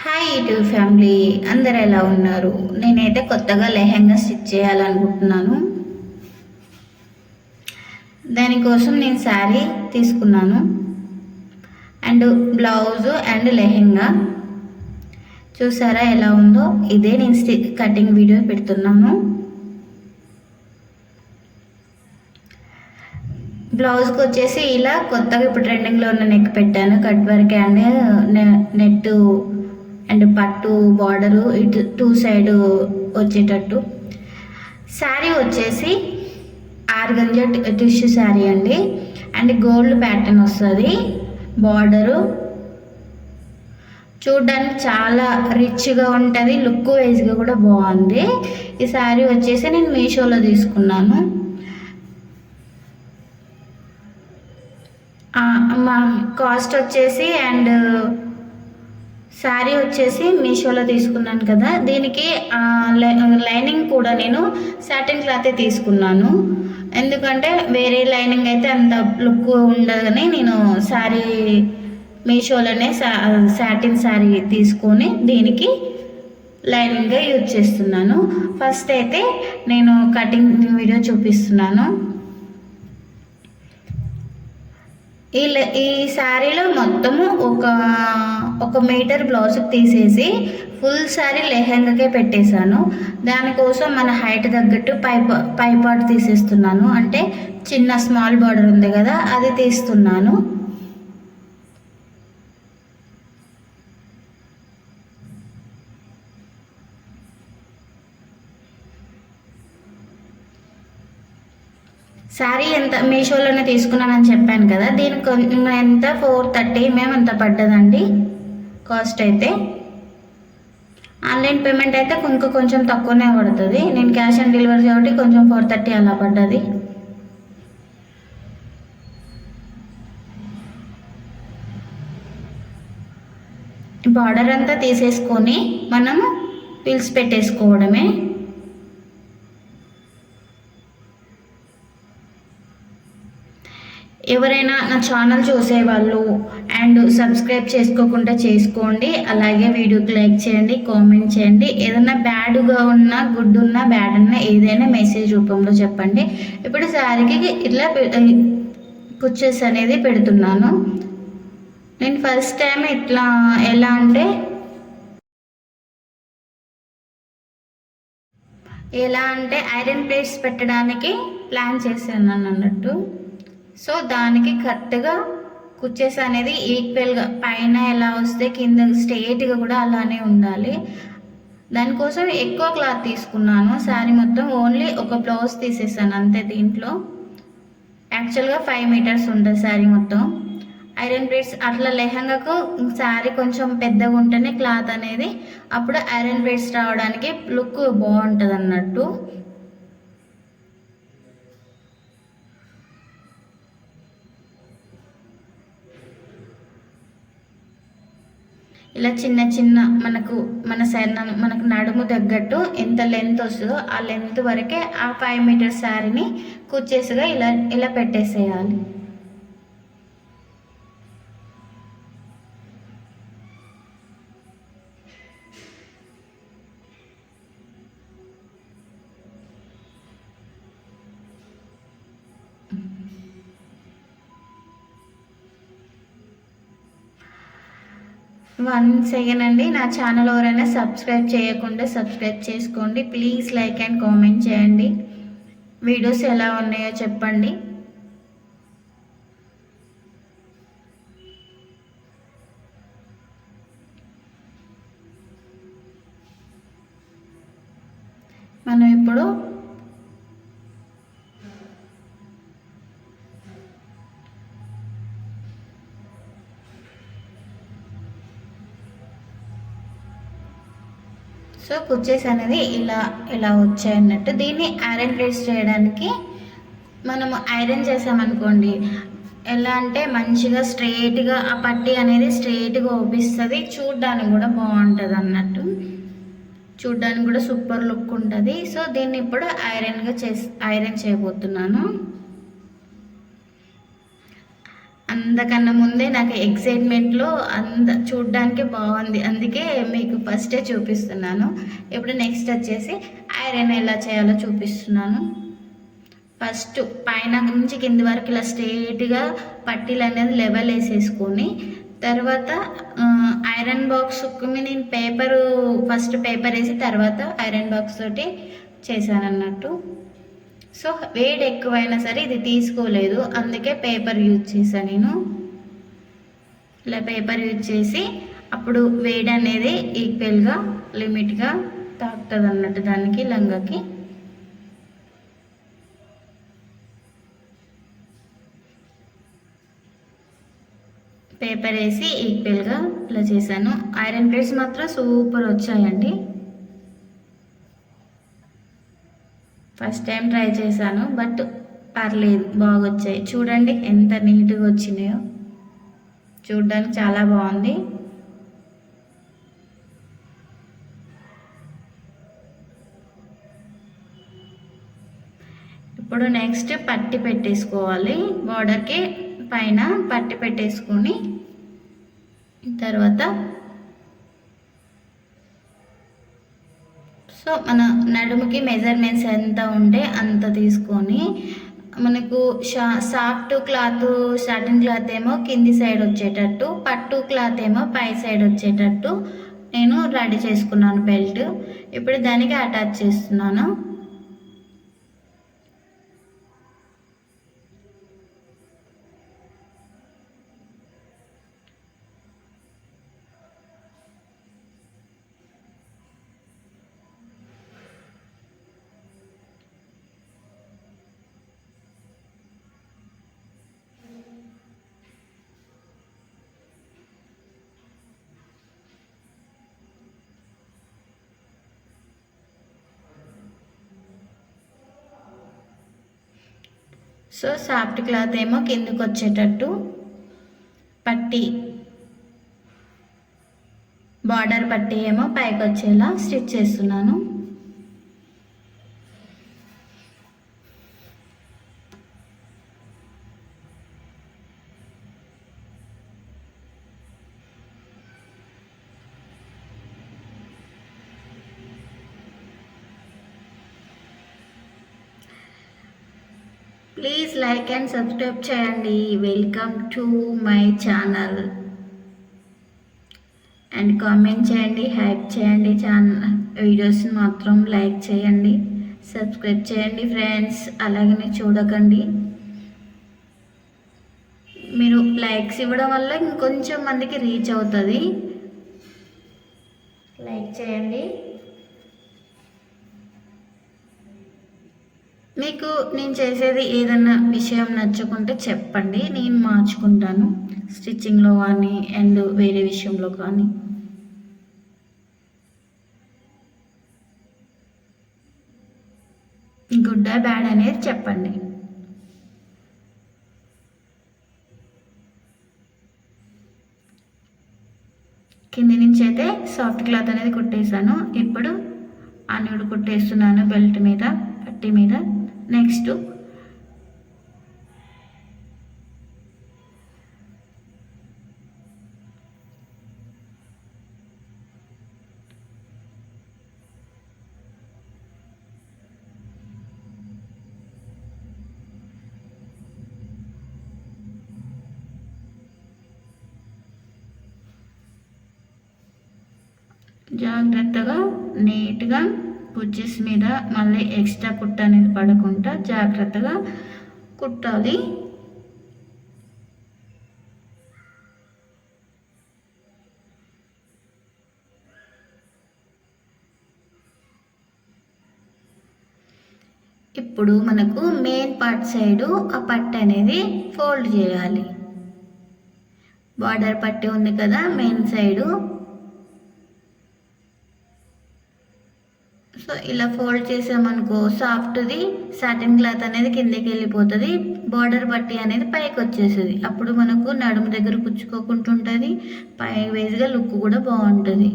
Hi YouTube family అందరు ఎలా ఉన్నారు? నేనైతే కొత్తగా లెహెంగా స్టిచ్ చేయాలనుకుంటున్నాను. దానికోసం నేను శారీ తీసుకున్నాను. And blouse and lehenga. చూసారా ఎలా ఉందో? ఇదే నేను స్టి కటింగ్ వీడియో పెడుతున్నాను. బ్లౌజ్కి వచ్చేసి ఇలా కొత్తగా ఇప్పుడు ట్రెండింగ్లో ఉన్న నెక్ పెట్టాను. Cut work and net and పట్టు బార్డరు ఇటు టూ సైడ్ వచ్చేటట్టు. శారీ వచ్చేసి ఆర్గంజ టిష్యూ శారీ అండి. అండ్ గోల్డ్ ప్యాటర్న్ వస్తుంది. బార్డరు చూడ్డానికి చాలా రిచ్గా ఉంటుంది. లుక్ వైజ్గా కూడా బాగుంది. ఈ శారీ వచ్చేసి నేను మీషోలో తీసుకున్నాను. మా కాస్ట్ వచ్చేసి అండ్ శారీ వచ్చేసి మీషోలో తీసుకున్నాను కదా. దీనికి లై- లైనింగ్ కూడా నేను సాటిన్ క్లాతే తీసుకున్నాను. ఎందుకంటే వేరే లైనింగ్ అయితే అంత లుక్ ఉండదని నేను శారీ మీషోలోనే సా సాటిన్ శారీ తీసుకొని దీనికి లైనింగ్గా యూజ్ చేస్తున్నాను. ఫస్ట్ అయితే నేను కటింగ్ వీడియో చూపిస్తున్నాను. ఈ ఈ శారీలో మొత్తము ఒక ఒక మీటర్ బ్లౌజ్ తీసేసి ఫుల్ శారీ లెహెంగాకే పెట్టేశాను. దానికోసం మన హైట్ తగ్గట్టు పై పైపాట్ పై పార్ట్ తీసేస్తున్నాను. అంటే చిన్న స్మాల్ బార్డర్ ఉంది కదా అది తీస్తున్నాను. శారీ ఎంత మీషోలోనే తీసుకున్నానని చెప్పాను కదా దీనికి ఎంత? ఫోర్ థర్టీ మేము ఎంత పడ్డదండి కాస్ట్ అయితే. ఆన్లైన్ పేమెంట్ అయితే ఇంకా కొంచెం తక్కువనే పడుతుంది. నేను క్యాష్ ఆన్ డెలివరీ కాబట్టి కొంచెం ఫోర్ థర్టీ అలా పడ్డది. బార్డర్ అంతా తీసేసుకొని మనము పిల్స్ పెట్టేసుకోవడమే. ఎవరైనా నా ఛానల్ చూసేవాళ్ళు అండ్ సబ్స్క్రైబ్ చేసుకోకుండా చేసుకోండి. అలాగే వీడియోకి లైక్ చేయండి కామెంట్ చేయండి. ఏదైనా బ్యాడ్గా ఉన్నా గుడ్ ఉన్నా బ్యాడ్ ఉన్నా ఏదైనా మెసేజ్ రూపంలో చెప్పండి. ఇప్పుడు శారీకి ఇట్లా పె- కుచ్చెస్ అనేది పెడుతున్నాను. నేను ఫస్ట్ టైం ఇట్లా ఎలా అంటే ఎలా అంటే ఐరన్ ప్లేట్స్ పెట్టడానికి ప్లాన్ చేశాను అన్నట్టు. సో దానికి కరెక్ట్గా కుచ్చేస్ అనేది ఈక్వల్గా పైన ఎలా వస్తే కింద స్ట్రేట్గా కూడా అలానే ఉండాలి. దానికోసం ఎక్కువ క్లాత్ తీసుకున్నాను. శారీ మొత్తం ఓన్లీ ఒక బ్లౌజ్ తీసేసాను అంతే దీంట్లో. యాక్చువల్గా ఫైవ్ మీటర్స్ ఉంటుంది శారీ మొత్తం. ఐరన్ ప్లేట్స్ అట్లా లెహంగాకు శారీ కొంచెం పెద్దగా ఉంటేనే క్లాత్ అనేది అప్పుడు ఐరన్ ప్లేట్స్ రావడానికి లుక్ బాగుంటుంది అన్నట్టు ఇలా చిన్న చిన్న మనకు మన సైన మనకు నడుము తగ్గట్టు ఎంత లెంత్ వస్తుందో ఆ లెంత్ వరకే ఆ ఫైవ్ మీటర్స్ శారీని కుచ్చేసుగా ఇలా ఇలా పెట్టేసేయాలి. వన్ సెకండ్ అండి నా ఛానల్ ఎవరైనా సబ్స్క్రైబ్ చేయకుండా సబ్స్క్రైబ్ చేసుకోండి. ప్లీజ్ లైక్ అండ్ కామెంట్ చేయండి. వీడియోస్ ఎలా ఉన్నాయో చెప్పండి. మనం ఇప్పుడు సో అనేది ఇలా ఇలా వచ్చాయి అన్నట్టు దీన్ని ఐరన్ ప్లేస్ చేయడానికి మనము ఐరన్ చేసామనుకోండి ఎలా అంటే మంచిగా స్ట్రైట్గా ఆ పట్టి అనేది స్ట్రైట్గా ఓపిస్తుంది చూడ్డానికి కూడా బాగుంటుంది అన్నట్టు చూడ్డానికి కూడా సూపర్ లుక్ ఉంటుంది. సో దీన్ని ఇప్పుడు ఐరన్గా చేసి ఐరన్ చేయబోతున్నాను. అంతకన్నా ముందే నాకు ఎక్సైట్మెంట్లో అంత చూడ్డానికి బాగుంది. అందుకే మీకు ఫస్టే చూపిస్తున్నాను. ఇప్పుడు నెక్స్ట్ వచ్చేసి ఐరన్ ఎలా చేయాలో చూపిస్తున్నాను. ఫస్ట్ పైన నుంచి కింది వరకు ఇలా స్ట్రేట్గా పట్టీలు అనేది లెవెల్ వేసేసుకొని తర్వాత ఐరన్ బాక్స్ నేను పేపరు ఫస్ట్ పేపర్ వేసి తర్వాత ఐరన్ బాక్స్ తోటి చేశాను అన్నట్టు సో వేడి ఎక్కువైనా సరే ఇది తీసుకోలేదు. అందుకే పేపర్ యూజ్ చేశాను నేను. ఇలా పేపర్ యూజ్ చేసి అప్పుడు వేడి అనేది ఈక్వల్గా లిమిట్గా తాకుతుంది అన్నట్టు దానికి లంగకి. పేపర్ వేసి ఈక్వల్గా ఇలా చేశాను. ఐరన్ ప్లేట్స్ మాత్రం సూపర్ వచ్చాయండి. ఫస్ట్ టైం ట్రై చేశాను బట్ పర్లేదు బాగా వచ్చాయి చూడండి ఎంత నీట్గా వచ్చినాయో. చూడడానికి చాలా బాగుంది. ఇప్పుడు నెక్స్ట్ పట్టి పెట్టేసుకోవాలి. బార్డర్కి పైన పట్టి పెట్టేసుకొని తర్వాత సో మన నడుముకి మెజర్మెంట్స్ ఎంత ఉంటే అంత తీసుకొని మనకు షా సాఫ్ట్ క్లాత్ సాటిన్ క్లాత్ ఏమో కింది సైడ్ వచ్చేటట్టు పట్టు క్లాత్ ఏమో పై సైడ్ వచ్చేటట్టు నేను రెడీ చేసుకున్నాను బెల్ట్ ఇప్పుడు దానికి అటాచ్ చేస్తున్నాను. సో సాఫ్ట్ క్లాత్ ఏమో కిందకు వచ్చేటట్టు. పట్టి. బార్డర్ పట్టి ఏమో పైకి వచ్చేలా స్టిచ్ చేస్తున్నాను. లైక్ అండ్ సబ్స్క్రైబ్ చేయండి. Welcome to my channel and comment చేయండి హైప్ చేయండి ఛానల్ వీడియోస్ని మాత్రం లైక్ చేయండి. సబ్స్క్రైబ్ చేయండి ఫ్రెండ్స్ అలాగనే చూడకండి. మీరు లైక్స్ ఇవ్వడం వల్ల ఇంకొంచెం మందికి రీచ్ అవుతుంది. లైక్ చేయండి. మీకు నేను చేసేది ఏదన్నా విషయం నచ్చకుంటే చెప్పండి. నేను మార్చుకుంటాను. స్టిచ్చింగ్లో కానీ అండ్ వేరే విషయంలో కానీ. గుడ్ బ్యాడ్ అనేది చెప్పండి. కింది నుంచి అయితే సాఫ్ట్ క్లాత్ అనేది కుట్టేశాను. ఇప్పుడు అన్నిడు కుట్టేస్తున్నాను బెల్ట్ మీద పట్టి మీద. నెక్స్ట్. జాగ్రత్తగా నీట్గా కుర్చీస్ మీద మళ్ళీ ఎక్స్ట్రా కుట్ట అనేది పడకుండా జాగ్రత్తగా కుట్టాలి. ఇప్పుడు మనకు మెయిన్ పార్ట్ సైడు ఆ పట్టు అనేది ఫోల్డ్ చేయాలి. బార్డర్ పట్టి ఉంది కదా మెయిన్ సైడు సో ఇలా ఫోల్డ్ చేసామనుకో సాఫ్ట్ది సాటిన్ క్లాత్ అనేది కిందకి వెళ్ళిపోతుంది బార్డర్ బట్టి అనేది పైకి వచ్చేస్తుంది. అప్పుడు మనకు నడుము దగ్గర కుచ్చుకోకుంటుంటుంది పై వేజ్గా లుక్ కూడా బాగుంటుంది.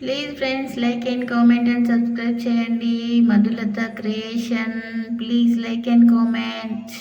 Please friends like and comment and subscribe చేయండి. Madhulatha creation please like and comment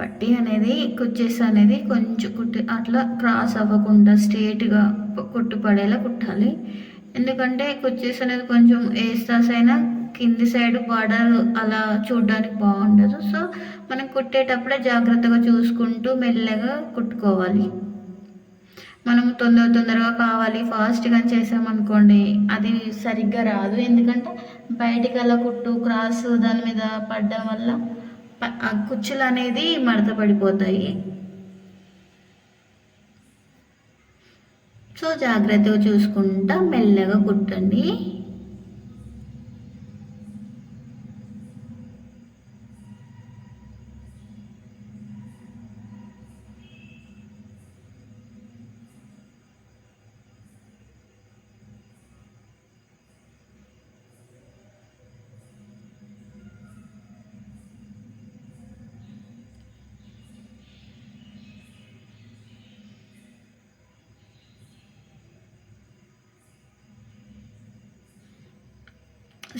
పట్టి అనేది కుచ్చేస్ అనేది కొంచెం కుట్టి అట్లా క్రాస్ అవ్వకుండా స్ట్రేట్గా కుట్టు పడేలా కుట్టాలి. ఎందుకంటే కుచ్చేస్ అనేది కొంచెం ఏస్తాస్ అయినా కింది సైడ్ బార్డర్ అలా చూడడానికి బాగుండదు. సో మనం కుట్టేటప్పుడే జాగ్రత్తగా చూసుకుంటూ మెల్లగా కుట్టుకోవాలి. మనం తొందర తొందరగా కావాలి ఫాస్ట్గా చేసామనుకోండి అది సరిగ్గా రాదు. ఎందుకంటే బయటికి అలా కుట్టు క్రాస్ దాని మీద పడడం వల్ల ఆ కుచ్చులు అనేది మడత పడిపోతాయి. సో జాగ్రత్తగా చూసుకుంటా మెల్లగా కుట్టండి.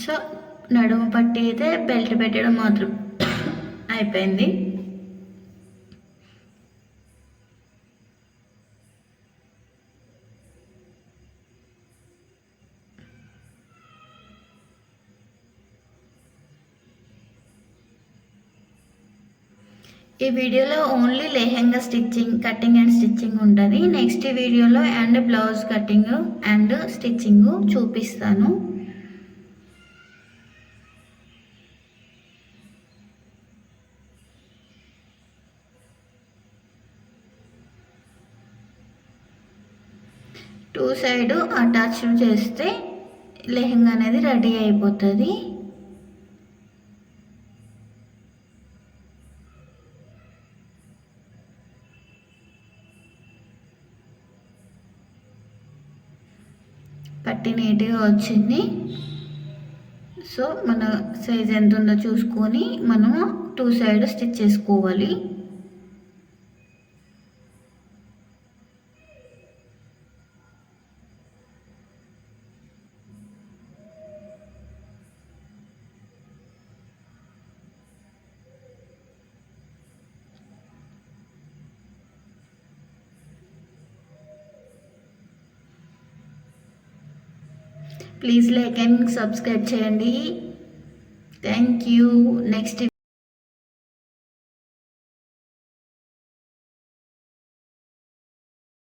సో నడుము పట్టి అయితే బెల్ట్ పెట్టడం మాత్రం అయిపోయింది. ఈ వీడియోలో only lehenga stitching cutting and stitching ఉంటుంది. నెక్స్ట్ వీడియోలో and blouse cutting and stitching చూపిస్తాను. టూ సైడ్ అటాచ్ చేస్తే లెహంగా అనేది రెడీ అయిపోతుంది. పట్టి నీట్గా వచ్చింది. సో మన సైజ్ ఎంత ఉందో చూసుకొని మనము టూ సైడ్ స్టిచ్ చేసుకోవాలి. ప్లీజ్ లైక్ అండ్ సబ్స్క్రైబ్ చేయండి. Thank you next